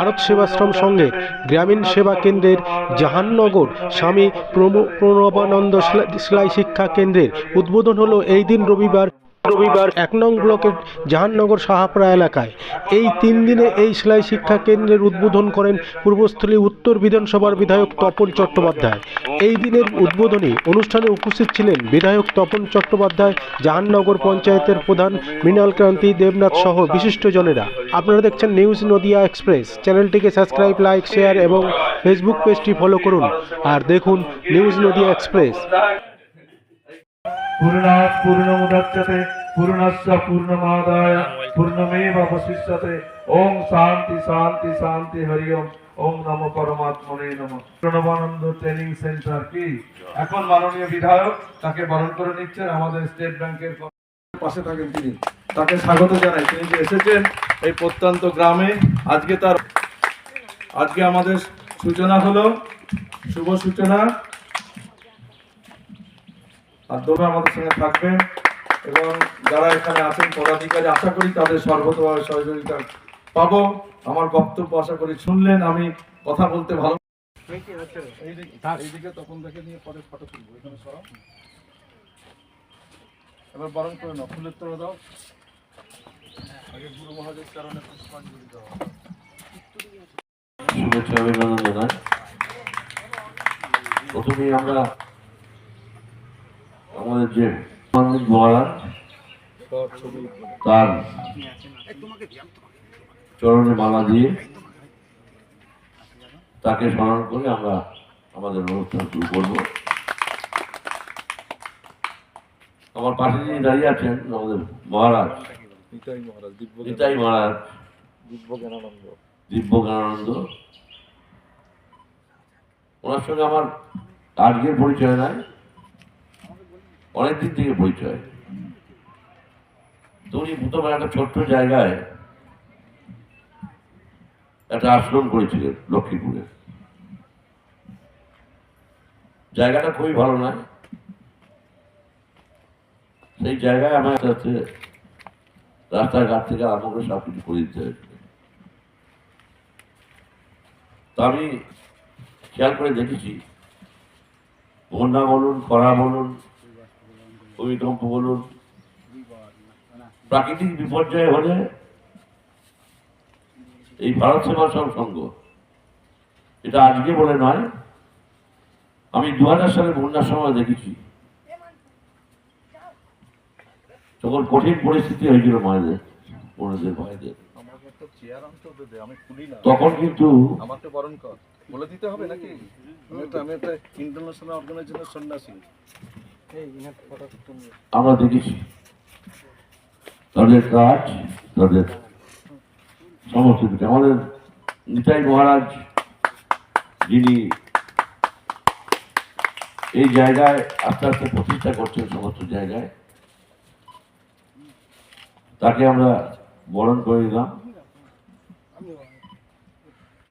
ভারত সেবাশ্রম সংঘের গ্রামীণ সেবা কেন্দ্রের জাহাননগর স্বামী প্রণবানন্দ সেলাই শিক্ষা কেন্দ্রের উদ্বোধন হলো এই দিন রবিবার। রবিবার এক নং ব্লকের জাহাননগর সাহাপাড়া এলাকায়। এই তিন দিনে এই সেলাই শিক্ষা কেন্দ্রের উদ্বোধন করেন পূর্বস্থলী উত্তর বিধানসভার বিধায়ক তপন চট্টোপাধ্যায়। এই দিনের উদ্বোধনী অনুষ্ঠানে উপস্থিত ছিলেন বিধায়ক তপন চট্টোপাধ্যায়, জাহাননগর পঞ্চায়েতের প্রধান মৃণাল ক্রান্তি, দেবনাথ সহ বিশিষ্টজনেরা। আপনারা দেখছেন নিউজ নদিয়া এক্সপ্রেস। চ্যানেলটিকে সাবস্ক্রাইব, লাইক, শেয়ার এবং ফেসবুক পেজটি ফলো করুন। আর দেখুন নিউজ নদিয়া এক্সপ্রেস। পূর্ণাৎ পূর্ণমুদচ্যতে পূর্ণস্য পূর্ণমাদায় পূর্ণমেব অবশিষ্যতে ওম শান্তি শান্তি শান্তি হরি ওম ওম নমো পরমাত্মনে নমো প্রণবানন্দ ট্রেনিং সেন্টার কি এখন মাননীয় বিধায়ক তাকে বরণ করে নিচ্ছেন আমাদের স্টেট ব্যাংকের পাশে থাকেন তিনি। তাকে স্বাগত জানাই। তিনি যে এসেছেন এই প্রত্যন্ত গ্রামে, আজকে তার আজকে আমাদের সূচনা হলো। শুভ সূচনা। আর তোমরা আমাদের সঙ্গে থাকবেন এবং যারা এখানে আছেন পদাধিকারী আশা করি তাদের সর্বতভাবে সহযোগিতা পাবো। আমার বক্তব্য আশা করি শুনলেন আমি কথা বলতে ভালো এইদিকে- এইদিকে তখন দেখে নিয়ে পরে ফটো তুলবো এখানে সরাও। এবার বরণ করে নাও ফুলের তোড়া দাও। আগে গুরু মহাজের চরণে পুষ্পাঞ্জলি দাও। শুভেচ্ছা অভিনন্দন জানাই। প্রথমেই আমরা আমাদের যে পণ্ডিত মহারাজ তার চরণে মালা দিয়ে তাকে স্মরণ করে আমরা আমাদের অনুষ্ঠান শুরু করব। আমার পাশে যিনি দাঁড়িয়ে আছেন আমাদের মহারাজ নিতাই মহারাজ দিব্য জ্ঞানানন্দ ওনার সঙ্গে আমার আজকের পরিচয় নাই। অনেকদিন থেকে পরিচয় তো উনি প্রথমে একটা ছোট্ট জায়গায় একটা আশ্রম করেছিলেন লক্ষ্মীপুরে। জায়গাটা খুবই ভালো নয় সেই জায়গায় আমার কাছে রাস্তাঘাট থেকে আরম্ভ করে সব কিছু করে দিতে হয়েছিল। তো আমি খেয়াল করে দেখেছি। বন্যা বলুন, খরা বলুন ভূমিকম্প বলুন, প্রাকৃতিক বিপর্যয় হলে এই ভারত সেবাশ্রম সংঘ, এটা আজকে বলে নয়, আমি দু হাজার সালে বন্যার সময় দেখেছি। তখন কঠিন পরিস্থিতি হয়েছিল মায়েদের বোনেদের ভাইদের। তখন কিন্তু আমাকে বলে দিতে হবে নাকি? আমি একটা ইন্টারন্যাশনাল অর্গানাইজেশনের সন্ন্যাসী। আমরা দেখেছি। তাদের কাজ, তাদের সমস্ত কিছু আমাদের নিতাই মহারাজ যিনি এই জায়গায় আস্তে আস্তে প্রতিষ্ঠা করছেন সমস্ত জায়গায়, তাকে আমরা বরণ করে নিলাম